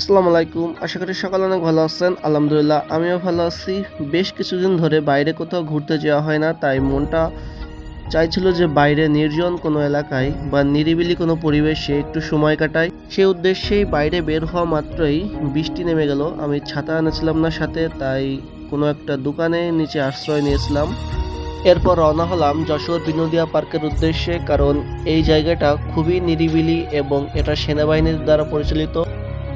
আসসালামু আলাইকুম। আশা করি সকালে অনেক ভালো আছেন। আলহামদুলিল্লাহ, আমিও ভালো আছি। বেশ কিছুদিন ধরে বাইরে কোথাও ঘুরতে যাওয়া হয় না, তাই মনটা চাইছিল যে বাইরে নির্জন কোনো এলাকায় বা নিরিবিলি কোনো পরিবেশে একটু সময় কাটাই। সেই উদ্দেশ্যেই বাইরে বের হওয়া মাত্রই বৃষ্টি নেমে গেল। আমি ছাতা এনেছিলাম না সাথে, তাই কোনো একটা দোকানে নিচে আশ্রয় নিয়েছিলাম। এরপর রওনা হলাম যশোর বিনোদিয়া পার্কের উদ্দেশ্যে, কারণ এই জায়গাটা খুবই নিরিবিলি এবং এটা সেনাবাহিনীর দ্বারা পরিচালিত।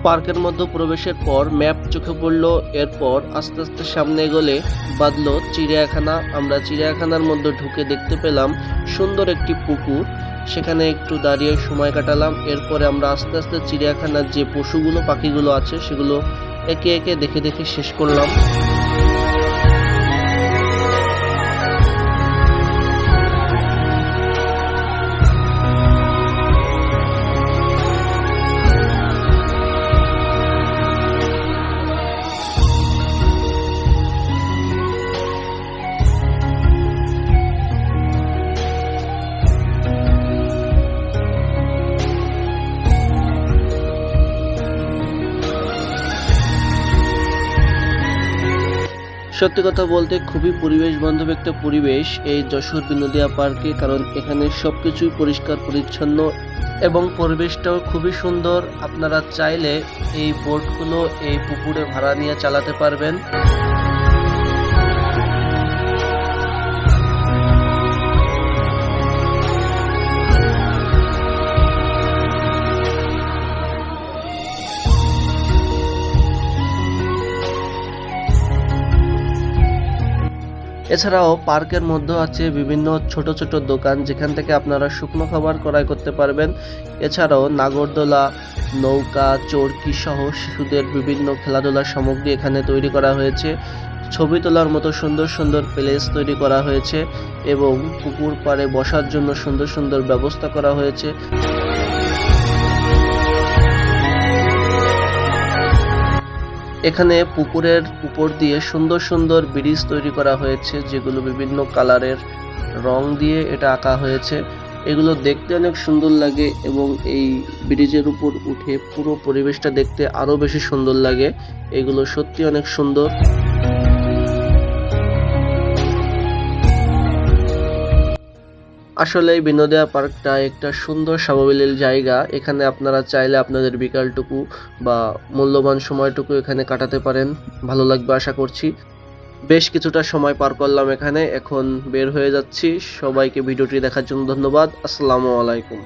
পার্কের মধ্যে প্রবেশের পর ম্যাপ চোখে পড়ল, এরপর আস্তে আস্তে সামনে এগোলে বাঁধলো চিড়িয়াখানা। আমরা চিড়িয়াখানার মধ্যে ঢুকে দেখতে পেলাম সুন্দর একটি পুকুর। সেখানে একটু দাঁড়িয়ে সময় কাটালাম, এরপরে আমরা আস্তে আস্তে চিড়িয়াখানার যে পশুগুলো, পাখিগুলো আছে, সেগুলো একে একে দেখে দেখে শেষ করলাম। সত্যি কথা বলতে খুবই পরিবেশ বান্ধব একটা পরিবেশ এই যশোর বিনোদিয়া পার্কে, কারণ এখানে সবকিছুই পরিষ্কার, পরিচ্ছন্ন এবং পরিবেশটাও খুবই সুন্দর। আপনারা চাইলে এই বোটগুলো এই পুকুরে ভাড়া নিয়ে চালাতে পারবেন। এছাড়াও পার্কের মধ্যে আছে বিভিন্ন ছোট ছোট দোকান যেখান থেকে আপনারা শুকনো খাবার ক্রয় করতে পারবেন। এছাড়াও নাগরদোলা, নৌকা, চরকি সহ শিশুদের বিভিন্ন খেলাধুলার সামগ্রী এখানে তৈরি করা হয়েছে। ছবি তোলার মতো সুন্দর সুন্দর প্লেস তৈরি করা হয়েছে এবং পুকুর পাড়ে বসার জন্য সুন্দর সুন্দর ব্যবস্থা করা হয়েছে। এখানে পুকুরের উপর দিয়ে সুন্দর সুন্দর ব্রিজ তৈরি করা হয়েছে, যেগুলো বিভিন্ন কালারের রং দিয়ে এটা আঁকা হয়েছে। এগুলো দেখতে অনেক সুন্দর লাগে এবং এই ব্রিজের উপর উঠে পুরো পরিবেশটা দেখতে আরও বেশি সুন্দর লাগে। এগুলো সত্যি অনেক সুন্দর। আসলে এই বিনোদিয়া পার্কটা একটা সুন্দর সাবলীল জায়গা। এখানে আপনারা চাইলে আপনাদের বিকালটুকু বা মূল্যবান সময়টুকু এখানে কাটাতে পারেন। ভালো লাগবে আশা করছি। বেশ কিছুটা সময় পার করলাম এখানে। এখন বের হয়ে যাচ্ছি। সবাইকে ভিডিওটি দেখার জন্য ধন্যবাদ। আসসালামু আলাইকুম।